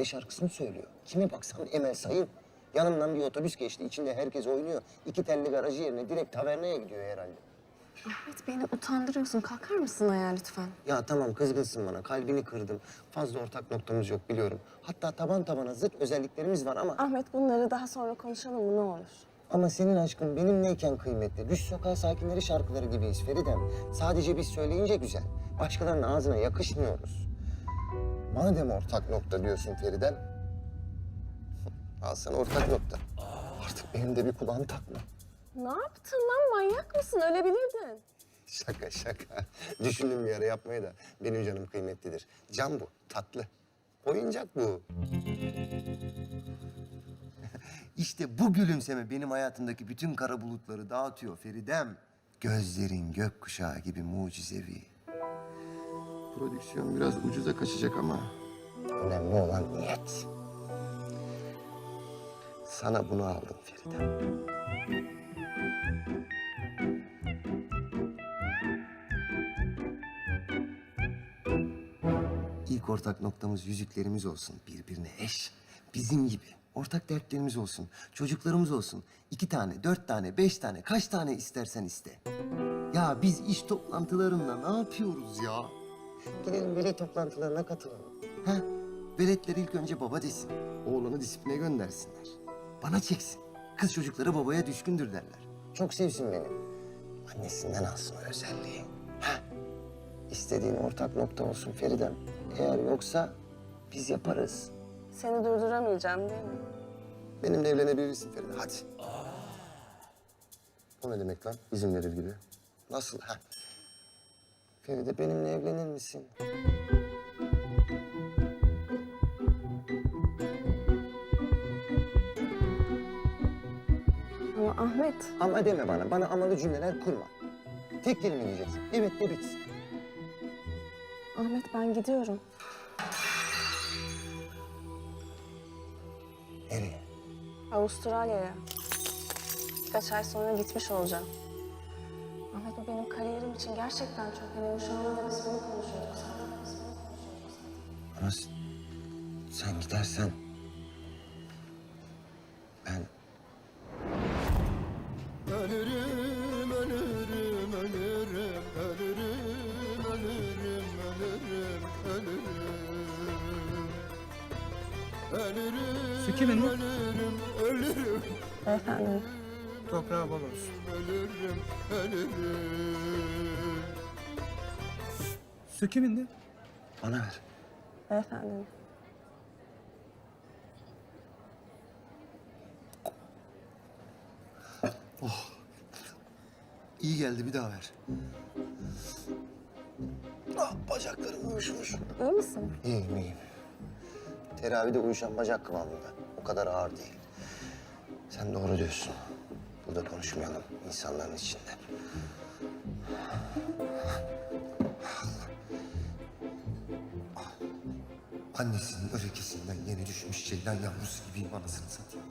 Feride şarkısını söylüyor. Kime baksan Emel Sayın. Yanımdan bir otobüs geçti. içinde herkes oynuyor. İki telli garajı yerine direkt taverneye gidiyor herhalde. Ahmet beni utandırıyorsun. Kalkar mısın ayağa lütfen? Ya tamam kızgınsın bana. Kalbini kırdım. Fazla ortak noktamız yok biliyorum. Hatta taban tabana zıt özelliklerimiz var ama... Ahmet bunları daha sonra konuşalım mı ne olur? Ama senin aşkın benimleyken kıymetli. Düş sokağı sakinleri şarkıları gibiyiz Feridem. Sadece biz söyleyince güzel. Başkalarının ağzına yakışmıyoruz. Madem ortak nokta diyorsun Feridem. Al sana ortak nokta. Artık benim de bir kulağım takma. Ne yaptın lan? Manyak mısın? Ölebilirdin. Şaka şaka. Düşündüm bir ara yapmayı da benim canım kıymetlidir. Can bu, tatlı. Oyuncak bu. işte bu gülümseme benim hayatımdaki bütün kara bulutları dağıtıyor Feridem. Gözlerin gökkuşağı gibi mucizevi. Prodüksiyon biraz ucuza kaçacak ama... Önemli olan niyet. Sana bunu aldım Feridem. İlk ortak noktamız yüzüklerimiz olsun. Birbirine eş. Bizim gibi. Ortak dertlerimiz olsun. Çocuklarımız olsun. İki tane, dört tane, beş tane, kaç tane istersen iste. Ya biz iş toplantılarında ne yapıyoruz ya? Gidelim veli toplantılarına katılalım. Ha? Veletler ilk önce baba desin. Oğlanı disipline göndersinler. Bana çeksin. Kız çocukları babaya düşkündür derler. Çok sevsin beni. Annesinden alsın o özelliği. Ha? İstediğin ortak nokta olsun Feridem. Eğer yoksa biz yaparız. Seni durduramayacağım değil mi? Benimle evlenebilirsin Feride. Hadi. O ne demek lan? İzin verir gibi. Nasıl? Ha? Feride benimle evlenir misin? Ama Ahmet, Ama deme bana. Bana amalı cümleler kurma. Tek kelime diyeceksin. Evet de bitsin. Ahmet ben gidiyorum. Nereye? Avustralya'ya. Birkaç ay sonra gitmiş olacağım. Ahmet bu benim kariyerim için gerçekten çok önemli. Şu anda da biz bunu konuşuyorduk zaten. Biz bunu konuşuyorduk. Ama sen gidersen... Ben... Ölürüm, ölürüm, ölürüm, ölürüm, ölürüm, ölürüm, ölürüm. Ölürüm, Su kimin ölürüm, ölürüm, Beyefendi, Toprağı bol olsun. ölürüm, ölürüm. Su kimindi? Bana ver. beyefendi. İyi geldi bir daha ver. Ah bacaklarım uyuşmuş. İyi misin? İyiyim iyiyim. Teravide uyuşan bacak kıvamında. O kadar ağır değil. Sen doğru diyorsun. Burada konuşmayalım insanların içinde. Annesinin örekesinden yeni düşmüş ceylan yavrusu gibiyim anasını satayım.